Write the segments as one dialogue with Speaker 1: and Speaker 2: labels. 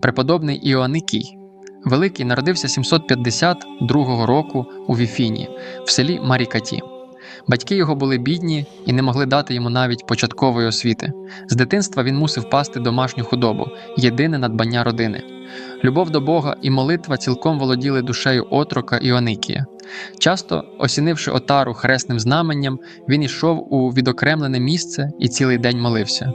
Speaker 1: преподобний Іоанникій. Великий народився 752 року у Віфіні, в селі Марікаті. Батьки його були бідні і не могли дати йому навіть початкової освіти. З дитинства він мусив пасти домашню худобу, єдине надбання родини. Любов до Бога і молитва цілком володіли душею отрока Іоанникія. Часто, осінивши отару хресним знаменням, він йшов у відокремлене місце і цілий день молився.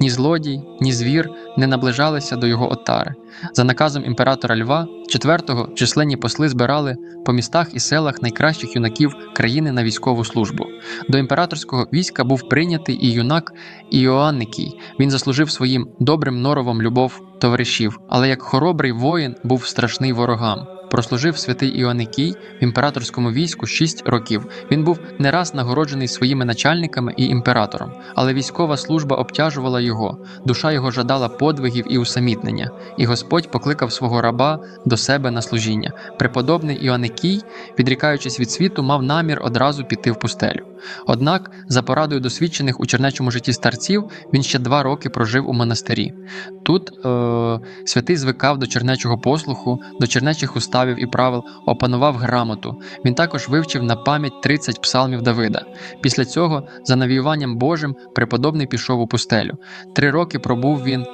Speaker 1: Ні злодій, ні звір не наближалися до його отари. За наказом імператора Льва, четвертого численні посли збирали по містах і селах найкращих юнаків країни на військову службу. До імператорського війська був прийнятий і юнак Іоанникій. Він заслужив своїм добрим норовом любов товаришів, але як хоробрий воїн був страшний ворогам. Прослужив святий Іоанникій в імператорському війську 6 років. Він був не раз нагороджений своїми начальниками і імператором, але військова служба обтяжувала його, душа його жадала подвигів і усамітнення, і Господь покликав свого раба до себе на служіння. Преподобний Іоанникій, відрікаючись від світу, мав намір одразу піти в пустелю. Однак, за порадою досвідчених у чернечому житті старців, він ще два роки прожив у монастирі. Тут е, святий звикав до чернечого послуху, до чернечих уставів і правил, опанував грамоту. Він також вивчив на пам'ять 30 псалмів Давида. Після цього, за навіюванням Божим, преподобний пішов у пустелю. Три роки пробув він.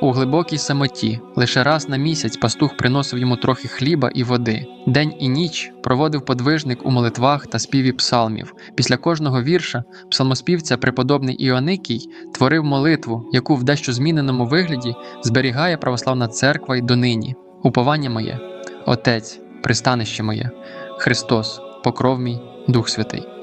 Speaker 1: У глибокій самоті лише раз на місяць пастух приносив йому трохи хліба і води. День і ніч проводив подвижник у молитвах та співі псалмів. Після кожного вірша псалмоспівця преподобний Іоанникій творив молитву, яку в дещо зміненому вигляді зберігає православна церква й донині. Уповання моє, Отець, пристанище моє, Христос, покров мій, Дух Святий.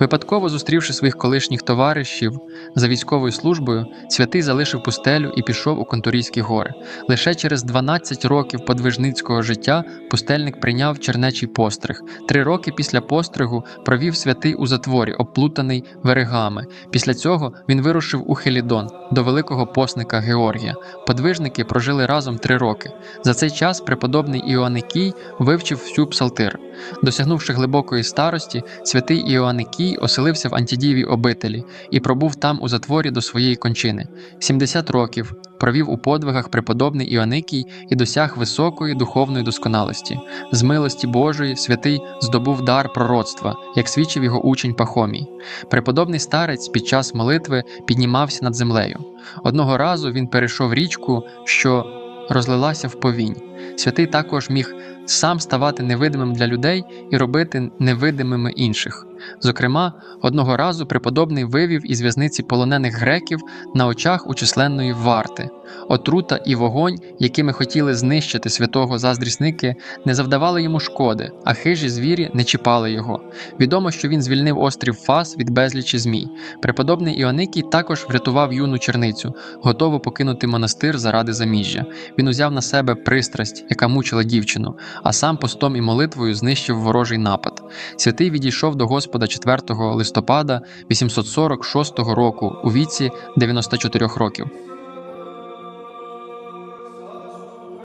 Speaker 1: Випадково зустрівши своїх колишніх товаришів за військовою службою, святий залишив пустелю і пішов у Конторійські гори. Лише через 12 років подвижницького життя пустельник прийняв чернечий постриг. Три роки після постригу провів святий у затворі, оплутаний верегами. Після цього він вирушив у Хелідон до великого посника Георгія. Подвижники прожили разом три роки. За цей час преподобний Іоанникій вивчив всю псалтир. Досягнувши глибокої старості, святий Іоанникій оселився в Антідієвій обителі і пробув там у затворі до своєї кончини. 70 років провів у подвигах преподобний Іоанникій і досяг високої духовної досконалості. З милості Божої святий здобув дар пророцтва, як свідчив його учень Пахомій. Преподобний старець під час молитви піднімався над землею. Одного разу він перейшов річку, що розлилася в повінь. Святий також міг сам ставати невидимим для людей і робити невидимими інших. Зокрема, одного разу преподобний вивів із в'язниці полонених греків на очах у численної варти. Отрута і вогонь, якими хотіли знищити святого заздрісники, не завдавали йому шкоди, а хижі звірі не чіпали його. Відомо, що він звільнив острів Фас від безлічі змій. Преподобний Іоанникій також врятував юну черницю, готову покинути монастир заради заміжжя. Він узяв на себе пристрасть, яка мучила дівчину, а сам постом і молитвою знищив ворожий напад. Святий відійшов до Господа 4 листопада 846 року у віці 94 років.